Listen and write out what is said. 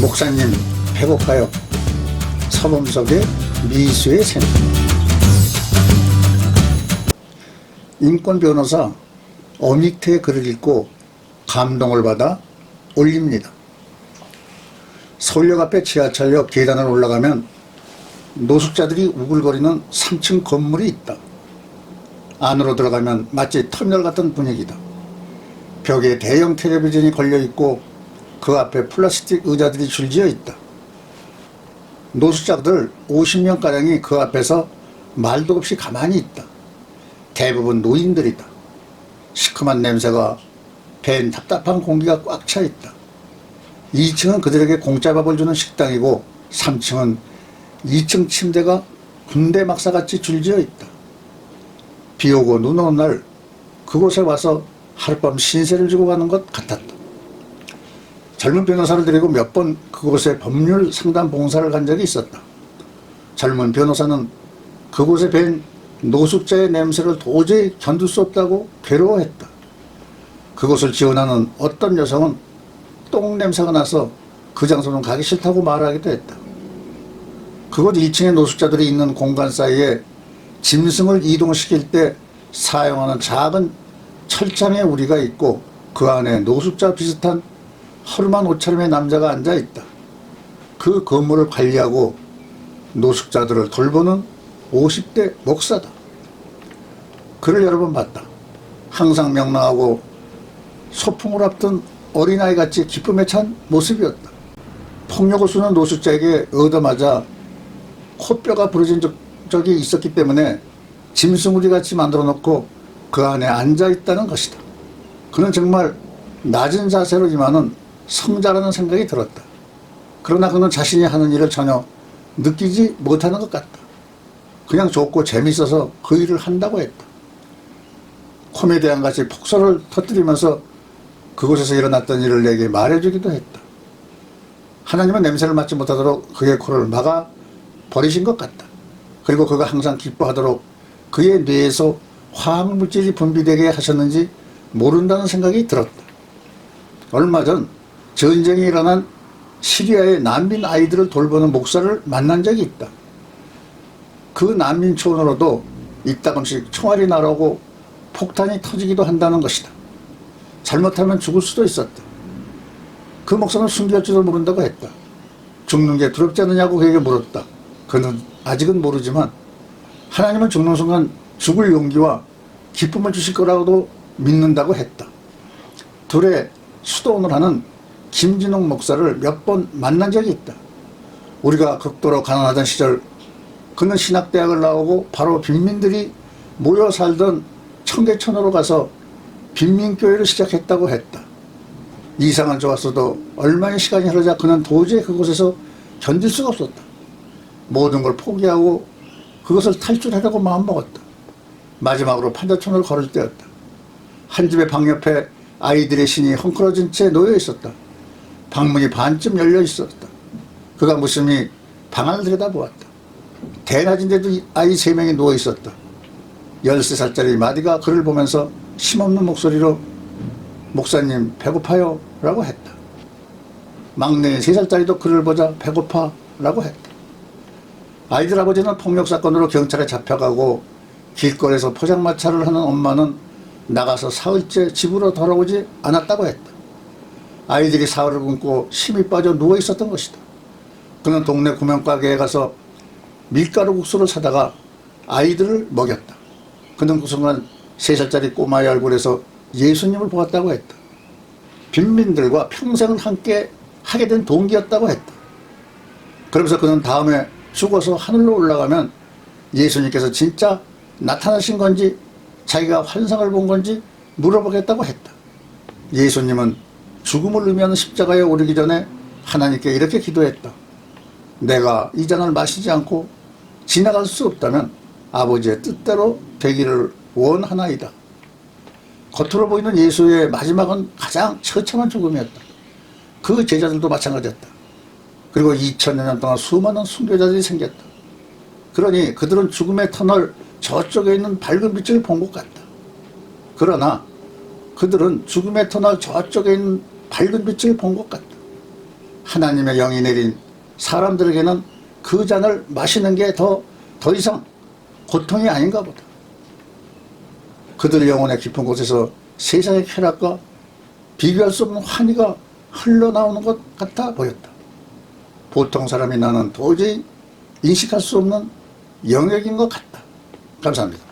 목사님 배고파요. 서범석의 미수의 샘. 인권 변호사 어믹트의 글을 읽고 감동을 받아 올립니다. 서울역 앞에 지하철역 계단을 올라가면 노숙자들이 우글거리는 3층 건물이 있다. 안으로 들어가면 마치 터미널 같은 분위기다. 벽에 대형 텔레비전이 걸려 있고 그 앞에 플라스틱 의자들이 줄지어 있다. 노숙자들 50명가량이 그 앞에서 말도 없이 가만히 있다. 대부분 노인들이다. 시큼한 냄새가 밴 답답한 공기가 꽉 차 있다. 2층은 그들에게 공짜 밥을 주는 식당이고 3층은 2층 침대가 군대 막사같이 줄지어 있다. 비 오고 눈 오는 날 그곳에 와서 하룻밤 신세를 지고 가는 것 같았다. 젊은 변호사를 데리고 몇 번 그곳에 법률 상담 봉사를 간 적이 있었다. 젊은 변호사는 그곳에 뵌 노숙자의 냄새를 도저히 견딜 수 없다고 괴로워했다. 그곳을 지원하는 어떤 여성은 똥 냄새가 나서 그 장소는 가기 싫다고 말하기도 했다. 그곳 1층의 노숙자들이 있는 공간 사이에 짐승을 이동시킬 때 사용하는 작은 철장의 우리가 있고 그 안에 노숙자 비슷한 허름한 옷차림의 남자가 앉아 있다. 그 건물을 관리하고 노숙자들을 돌보는 50대 목사다. 그를 여러 번 봤다. 항상 명랑하고 소풍을 앞둔 어린아이 같이 기쁨에 찬 모습이었다. 폭력을 쏘는 노숙자에게 얻어맞아 코뼈가 부러진 적, 적이 있었기 때문에 짐승우리 같이 만들어 놓고 그 안에 앉아 있다는 것이다. 그는 정말 낮은 자세로지만은 성자라는 생각이 들었다. 그러나 그는 자신이 하는 일을 전혀 느끼지 못하는 것 같다. 그냥 좋고 재밌어서 그 일을 한다고 했다. 코미디언 같이 폭소를 터뜨리면서 그곳에서 일어났던 일을 내게 말해주기도 했다. 하나님은 냄새를 맡지 못하도록 그의 코를 막아 버리신 것 같다. 그리고 그가 항상 기뻐하도록 그의 뇌에서 화학물질이 분비되게 하셨는지 모른다는 생각이 들었다. 얼마 전 전쟁이 일어난 시리아의 난민 아이들을 돌보는 목사를 만난 적이 있다. 그 난민 초원으로도 이따금씩 총알이 날아오고 폭탄이 터지기도 한다는 것이다. 잘못하면 죽을 수도 있었다. 그 목사는 숨길지도 모른다고 했다. 죽는 게 두렵지 않느냐고 그에게 물었다. 그는 아직은 모르지만 하나님은 죽는 순간 죽을 용기와 기쁨을 주실 거라고도 믿는다고 했다. 둘의 수도원을 하는 김진홍 목사를 몇 번 만난 적이 있다. 우리가 극도로 가난하던 시절 그는 신학대학을 나오고 바로 빈민들이 모여 살던 청계천으로 가서 빈민교회를 시작했다고 했다. 이상은 좋았어도 얼마의 시간이 흐르자 그는 도저히 그곳에서 견딜 수가 없었다. 모든 걸 포기하고 그것을 탈출하려고 마음먹었다. 마지막으로 판자촌을 걸을 때였다. 한 집의 방 옆에 아이들의 신이 헝클어진 채 놓여 있었다. 방문이 반쯤 열려 있었다. 그가 무심히 방 안을 들여다보았다. 대낮인데도 아이 세 명이 누워 있었다. 13살짜리 마디가 그를 보면서 힘없는 목소리로 목사님 배고파요 라고 했다. 막내 3살짜리도 그를 보자 배고파 라고 했다. 아이들 아버지는 폭력사건으로 경찰에 잡혀가고 길거리에서 포장마차를 하는 엄마는 나가서 사흘째 집으로 돌아오지 않았다고 했다. 아이들이 사흘을 굶고 힘이 빠져 누워 있었던 것이다. 그는 동네 구명가게에 가서 밀가루 국수를 사다가 아이들을 먹였다. 그는 그 순간 세 살짜리 꼬마의 얼굴에서 예수님을 보았다고 했다. 빈민들과 평생을 함께 하게 된 동기였다고 했다. 그러면서 그는 다음에 죽어서 하늘로 올라가면 예수님께서 진짜 나타나신 건지 자기가 환상을 본 건지 물어보겠다고 했다. 예수님은 죽음을 의미하는 십자가에 오르기 전에 하나님께 이렇게 기도했다. 내가 이 잔을 마시지 않고 지나갈 수 없다면 아버지의 뜻대로 되기를 원하나이다. 겉으로 보이는 예수의 마지막은 가장 처참한 죽음이었다. 그 제자들도 마찬가지였다. 그리고 2000여 년 동안 수많은 순교자들이 생겼다. 그러니 그들은 죽음의 터널 저쪽에 있는 밝은 빛을 본 것 같다. 그러나 그들은 죽음의 터널 저쪽에 있는 밝은 빛을 본 것 같다. 하나님의 영이 내린 사람들에게는 그 잔을 마시는 게 더 더 이상 고통이 아닌가 보다. 그들 영혼의 깊은 곳에서 세상의 쾌락과 비교할 수 없는 환희가 흘러나오는 것 같아 보였다. 보통 사람이 나는 도저히 인식할 수 없는 영역인 것 같다. 감사합니다.